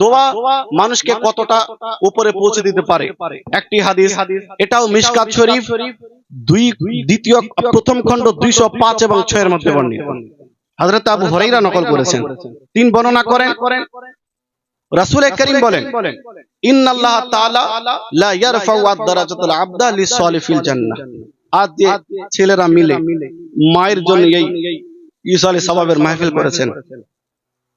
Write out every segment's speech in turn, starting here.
দোয়া মানুষকে কতটা উপরে পৌঁছে দিতে পারে? একটি হাদিস এটাও মিশকাত শরীফ দুই দ্বিতীয় প্রথম খণ্ড দুইশো পাঁচ এবং ছয়ের মধ্যে বর্ণিত। হযরত আবু হুরাইরা নকল করেছেন। তিন বর্ণনা করেন। রাসূল করিম বলেন ইন্নাল্লাহ তাআলা লা ইয়ারফাউ আদ-দারাজাতাল আবদা লিস-সালিফিল জান্নাহ। আজ ছেলেরা মিলে মায়ের জন্য এই ঈসা আলাইহিস সালামের মাহফিল করেছেন।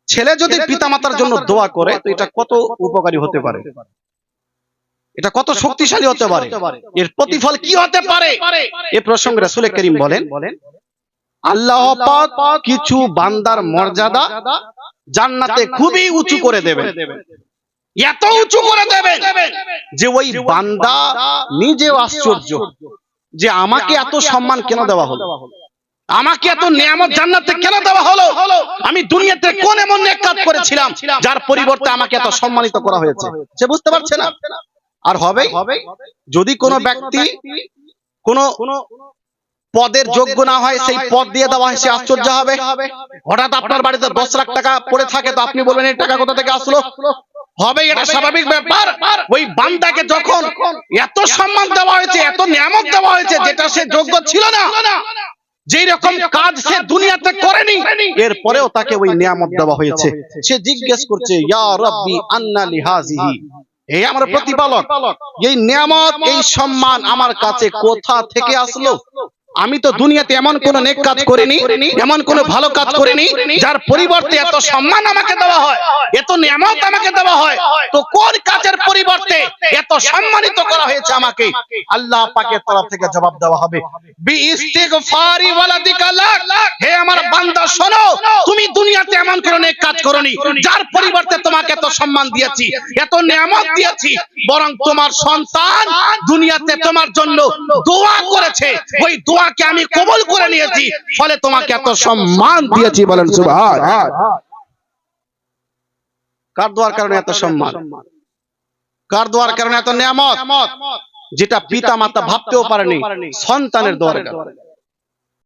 ছেলে যদি পিতামাতার জন্য দোয়া করে তো এটা কত উপকারী হতে পারে? এটা কত শক্তিশালী হতে পারে? এর প্রতিফল কি হতে পারে? এ প্রসঙ্গে রাসূল করিম বলেন আল্লাহ পাক কিছু বান্দার মর্যাদা জান্নাতে খুবই উঁচু করে দেবেন। এত উঁচু করে দেবেন যে ওই বান্দা নিজেও আশ্চর্য যে আমাকে এত সম্মান কেন দেওয়া হলো? আমাকে এত নিয়ামত জান্নাতে কেন দেওয়া হলো? আমি দুনিয়াতে কোন এমন নেক কাজ করেছিলাম যার পরিবর্তে আমাকে এত সম্মানিত করা হয়েছে? সে বুঝতে পারছে না? আর হবে যদি কোনো ব্যক্তি কোনো পদের যোগ্য না হয়, সেই পদ দিয়ে দেওয়া হয়, সে আশ্চর্য হবে। হঠাৎ আপনার বাড়িতে দশ লাখ টাকা পড়ে থাকে, তো আপনি বলবেন, এই টাকা কোথা থেকে আসলো? হবে এটা স্বাভাবিক ব্যাপার। ওই বান্দাকে যখন এত সম্মান দেওয়া হয়েছে, এত নিয়ামত দেওয়া হয়েছে, যেটা সে যোগ্য ছিল না যেই রকম কাজ সে দুনিয়াতে করেনি এরপরেও তাকে ওই নিয়ামত দেওয়া হয়েছে। সে জিজ্ঞেস করছে ইয়া রাব্বি আন্না লিহাজিহি এই আমার প্রতিপালক। এই নিয়ামত এই সম্মান আমার কাছে কোথা থেকে আসলো? আমি তো দুনিয়াতে এমন কোন নেক কাজ করিনি এমন কোন ভালো কাজ করিনি যার পরিবর্তে এত সম্মান আমাকে দেওয়া হয় এত নিয়ামত আমাকে দেওয়া হয় তো কোন কাজের পরিবর্তে এত সম্মানিত করা হয়েছে আমাকে? আল্লাহ পাকের তরফ থেকে জবাব দেওয়া হবে। বি ইস্তিগফারি ওয়ালাদিকা লাক। হে আমার বান্দা শোনো তুমি দুনিয়াতে এমন কোন নেক কাজ করনি যার পরিবর্তে তোমাকে এত সম্মান দিয়েছি এত নিয়ামত দিয়েছি বরং তোমার সন্তান দুনিয়াতে তোমার জন্য দোয়া করেছে ওই দোয়াকে আমি কবল করে নিয়েছি, ফলে তোমাকে এত সম্মান দিয়েছি বলেন সুবহান। কার দোয়ার কারণে এত সম্মান? কার দোয়ার কারণে এত নিয়ামত? যেটা পিতা মাতা ভাবতেও পারেনি, সন্তানের দোয়ার কারণে।